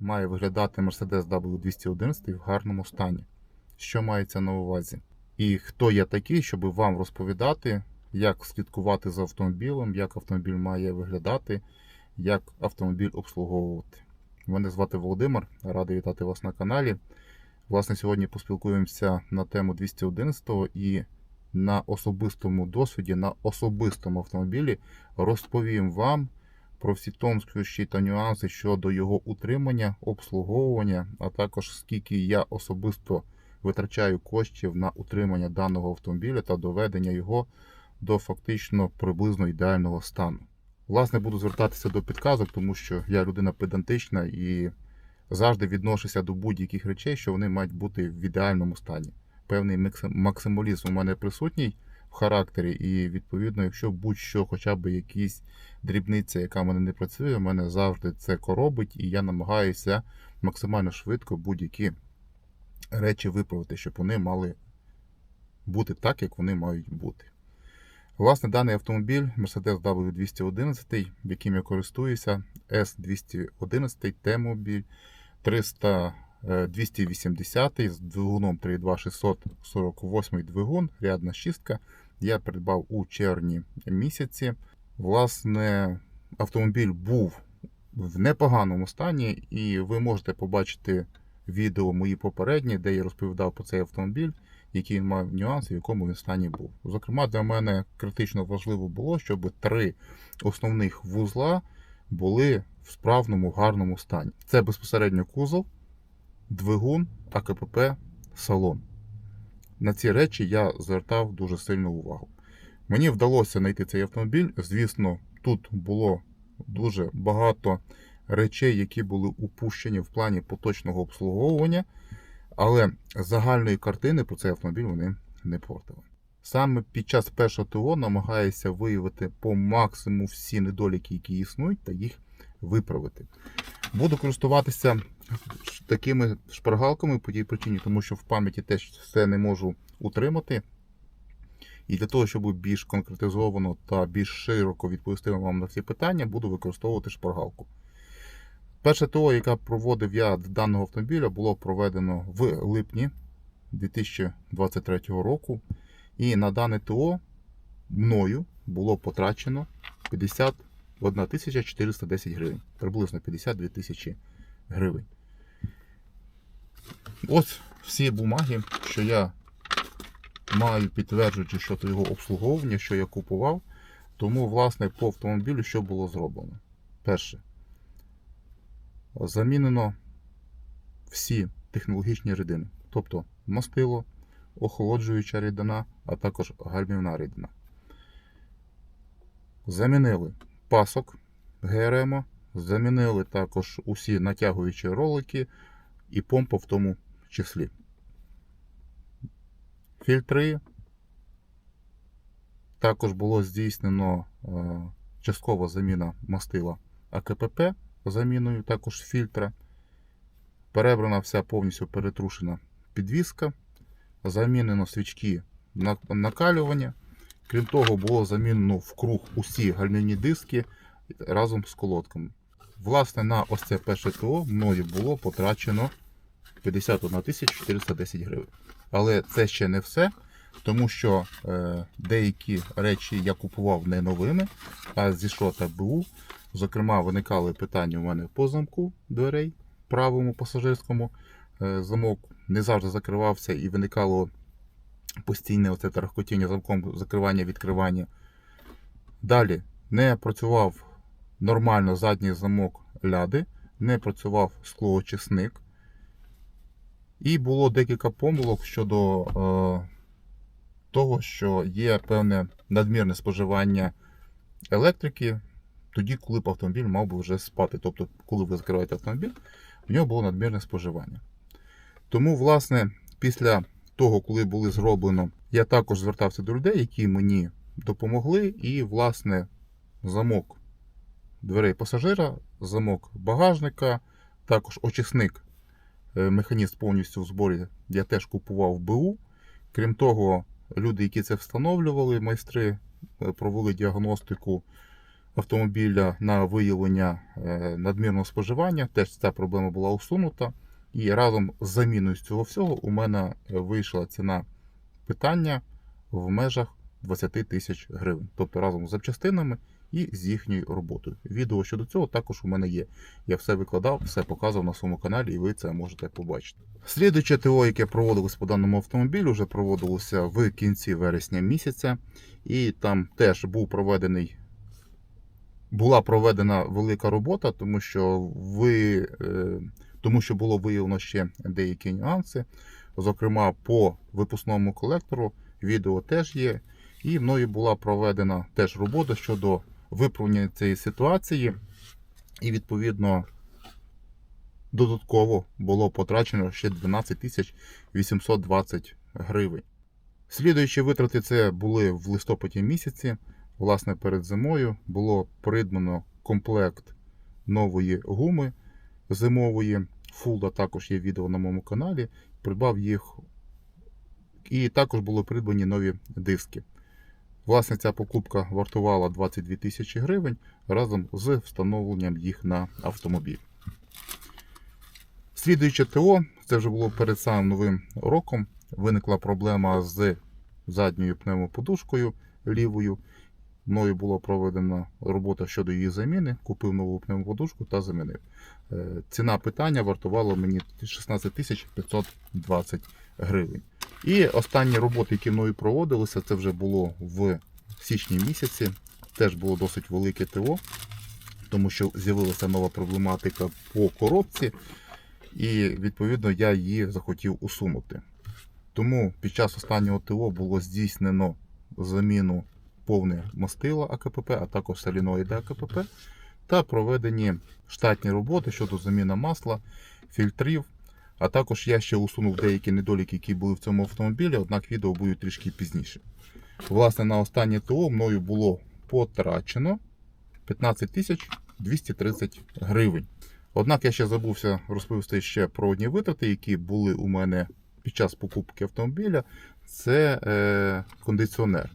має виглядати Mercedes W211 в гарному стані. Що мається на увазі? І хто я такий, щоб вам розповідати, як слідкувати за автомобілем, як автомобіль має виглядати, як автомобіль обслуговувати. Мене звати Володимир, радий вітати вас на каналі. Власне, сьогодні поспілкуємося на тему 211 і на особистому досвіді, на особистому автомобілі розповім вам про всі тонкощі та нюанси щодо його утримання, обслуговування, а також скільки я особисто витрачаю коштів на утримання даного автомобіля та доведення його до фактично приблизно ідеального стану. Власне, буду звертатися до підказок, тому що я людина педантична і завжди відношуся до будь-яких речей, що вони мають бути в ідеальному стані. Певний максималізм у мене присутній характері, і відповідно, якщо будь-що, хоча б якісь дрібниця, яка в мене не працює, мене завжди це коробить, і я намагаюся максимально швидко будь-які речі виправити, щоб вони мали бути так, як вони мають бути. Власне, даний автомобіль Mercedes W211, яким я користуюся, S211 T-мобіль 300 е, 280 з двигуном 3.2 648 двигун, рядна шістка. Я придбав у червні місяці. Власне, автомобіль був в непоганому стані, і ви можете побачити відео мої попередні, де я розповідав про цей автомобіль, які він мав нюанси, в якому він стані був. Зокрема, для мене критично важливо було, щоб три основних вузла були в справному гарному стані. Це безпосередньо кузов, двигун, АКПП, салон. На ці речі я звертав дуже сильну увагу. Мені вдалося знайти цей автомобіль. Звісно, тут було дуже багато речей, які були упущені в плані поточного обслуговування, але загальної картини про цей автомобіль вони не портили. Саме під час першого ТО намагаюся виявити по максимуму всі недоліки, які існують, та їх виправити. Буду користуватися такими шпаргалками по тій причині, тому що в пам'яті теж все не можу утримати. І для того, щоб більш конкретизовано та більш широко відповісти вам на всі питання, буду використовувати шпаргалку. Перше ТО, яке проводив я з даного автомобіля, було проведено в липні 2023 року. І на дане ТО мною було потрачено 51 410 гривень, приблизно 52 тисячі гривень. Ось всі бумаги, що я маю підтверджуючи щодо його обслуговування, що я купував. Тому, власне, по автомобілю що було зроблено? Перше. Замінено всі технологічні рідини, тобто мастило, охолоджуюча рідина, а також гальмівна рідина. Замінили пасок ГРМ, замінили також усі натягуючі ролики і помпа в тому числі. Фільтри. Також було здійснено е, часткова заміна мастила АКПП заміною також фільтра. Перебрана вся повністю перетрушена підвіска. Замінено свічки на- накалювання. Крім того, було замінено в круг усі гальмівні диски разом з колодками. Власне, на ось це перше ТО мною було потрачено 51 410 гривень. Але це ще не все, тому що е, деякі речі я купував не новими, а зі шрота БУ. Зокрема, виникали питання у мене по замку дверей, правому пасажирському. Е, замок не завжди закривався і виникало постійне оце тарахкотіння замком закривання-відкривання. Далі не працював нормально задній замок ляди, не працював склоочисник. І було декілька помилок щодо е, того, що є певне надмірне споживання електрики, тоді, коли б автомобіль мав би вже спати. Тобто, коли ви закриваєте автомобіль, в нього було надмірне споживання. Тому, власне, після того, коли були зроблено, я також звертався до людей, які мені допомогли, і, власне, замок дверей пасажира, замок багажника, також очисник Е, Механізм повністю в зборі я теж купував в БУ. Крім того, люди, які це встановлювали, майстри, е, провели діагностику автомобіля на виявлення е, надмірного споживання. Теж ця проблема була усунута. І разом з заміною цього всього у мене вийшла ціна питання в межах 20 тисяч гривень. Тобто разом з запчастинами і з їхньою роботою. Відео щодо цього також у мене є. Я все викладав, все показував на своєму каналі, і ви це можете побачити. Слідуюче ТО, яке проводилось по даному автомобілю, вже проводилося в кінці вересня місяця, і там теж був проведений. Була проведена велика робота, тому що ви, е, тому що було виявлено ще деякі нюанси. Зокрема, по випускному колектору відео теж є. І мною була проведена теж робота щодо виправлення цієї ситуації. І відповідно додатково було потрачено ще 12 тисяч 820 гривень. Слідуючі витрати це були в листопаді місяці. Власне, перед зимою було придбано комплект нової гуми зимової. Фулда також є відео на моєму каналі. Придбав їх. І також були придбані нові диски. Власне, ця покупка вартувала 22 тисячі гривень разом з встановленням їх на автомобіль. Слідуюче ТО, це вже було перед самим новим роком. Виникла проблема з задньою пневмоподушкою лівою. Мною була проведена робота щодо її заміни. Купив нову пневмоподушку та замінив. Е, Ціна питання вартувала мені 16 520 гривень. І останні роботи, які мною проводилися, це вже було в січні місяці. Теж було досить велике ТО, тому що з'явилася нова проблематика по коробці, і відповідно я її захотів усунути. Тому під час останнього ТО було здійснено заміну повне мастила АКПП, а також соліноїди АКПП, та проведені штатні роботи щодо заміни масла, фільтрів. А також я ще усунув деякі недоліки, які були в цьому автомобілі, однак відео буде трішки пізніше. Власне, на останнє ТО мною було потрачено 15 230 гривень. Однак я ще забувся розповісти ще про одні витрати, які були у мене під час покупки автомобіля. Це е, кондиціонер.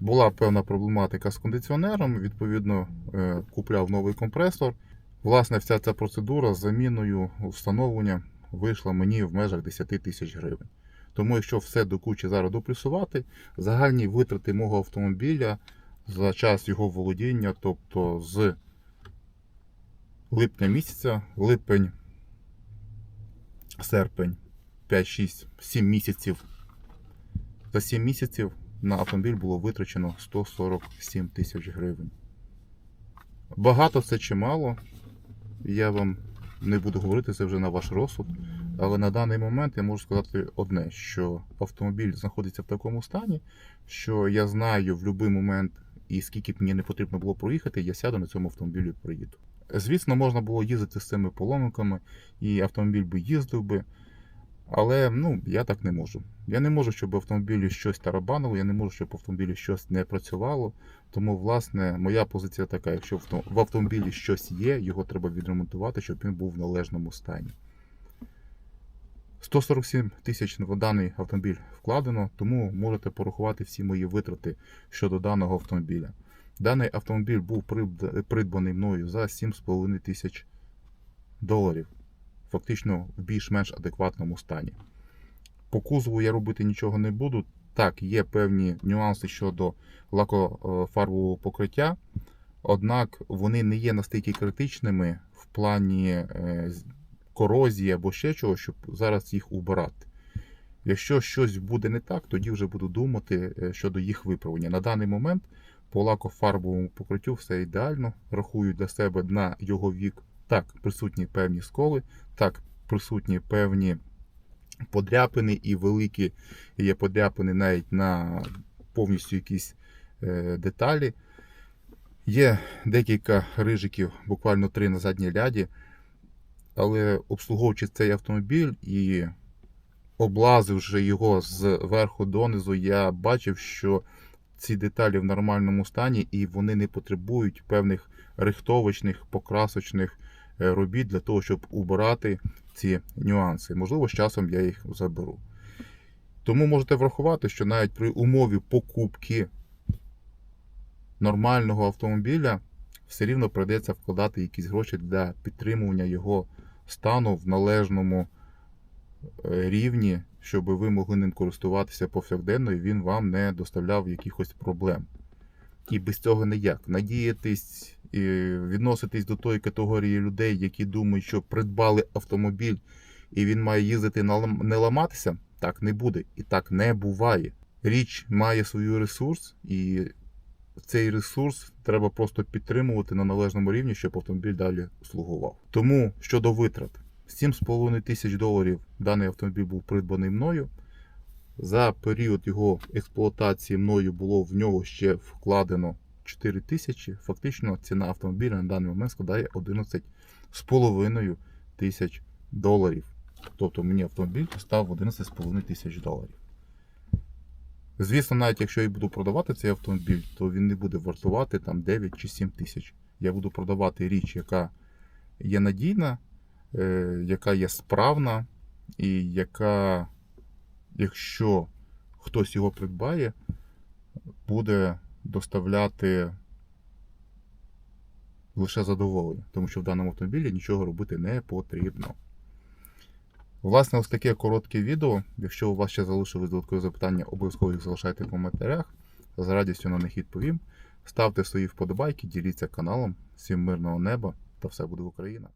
Була певна проблематика з кондиціонером, відповідно, е, купляв новий компресор. Власне, вся ця процедура з заміною встановлення вийшла мені в межах 10 тисяч гривень. Тому, якщо все до кучі зараз доплюсувати, загальні витрати мого автомобіля за час його володіння, тобто з липня місяця, липень, серпень, 5, 6, 7 місяців. За 7 місяців на автомобіль було витрачено 147 тисяч гривень. Багато це чи мало, я вам не буду говорити це вже на ваш розсуд. Але на даний момент я можу сказати одне, що автомобіль знаходиться в такому стані, що я знаю в будь-який момент, і скільки б мені не потрібно було проїхати, я сяду на цьому автомобілі і проїду. Звісно, можна було їздити з цими поломиками, і автомобіль би їздив би. Але ну, я так не можу. Я не можу, щоб в автомобілі щось тарабанило, я не можу, щоб в автомобілі щось не працювало. Тому, власне, моя позиція така: якщо в автомобілі щось є, його треба відремонтувати, щоб він був в належному стані. 147 тисяч в даний автомобіль вкладено, тому можете порахувати всі мої витрати щодо даного автомобіля. Даний автомобіль був придбаний мною за 7,5 тисяч доларів. Фактично в більш-менш адекватному стані. По кузову я робити нічого не буду. Так, є певні нюанси щодо лакофарбового покриття, однак вони не є настільки критичними в плані корозії або ще чого, щоб зараз їх убирати. Якщо щось буде не так, тоді вже буду думати щодо їх виправлення. На даний момент по лакофарбовому покриттю все ідеально. Рахую для себе на його вік. Так, присутні певні сколи, так, присутні певні подряпини і великі є подряпини навіть на повністю якісь е, деталі. Є декілька рижиків, буквально три на задній ляді. Але обслуговуючи цей автомобіль і облазивши його з верху донизу, я бачив, що ці деталі в нормальному стані і вони не потребують певних рихтовочних, покрасочних робіт для того, щоб убирати ці нюанси. Можливо, з часом я їх заберу. Тому можете врахувати, що навіть при умові покупки нормального автомобіля все рівно прийдеться вкладати якісь гроші для підтримування його стану в належному е, рівні, щоб ви могли ним користуватися повсякденно і він вам не доставляв якихось проблем. І без цього ніяк. Надіятись відноситись до тої категорії людей, які думають, що придбали автомобіль і він має їздити не ламатися, так не буде. І так не буває. Річ має свій ресурс, і цей ресурс треба просто підтримувати на належному рівні, щоб автомобіль далі слугував. Тому щодо витрат, 7,5 тисяч доларів даний автомобіль був придбаний мною. За період його експлуатації мною було в нього ще вкладено 4 тисячі. Фактично ціна автомобіля на даний момент складає 11,5 тисяч доларів. Тобто мені автомобіль став 11,5 тисяч доларів. Звісно, навіть якщо я буду продавати цей автомобіль, то він не буде вартувати там 9 чи 7 тисяч. Я буду продавати річ, яка є надійна, е, яка є справна, і яка, якщо хтось його придбає, буде доставляти лише задоволення, тому що в даному автомобілі нічого робити не потрібно. Власне, ось таке коротке відео. Якщо у вас ще залишились додаткові запитання, обов'язково їх залишайте в коментарях. З радістю на них відповім. Ставте свої вподобайки, діліться каналом. Всім мирного неба та все буде Україна!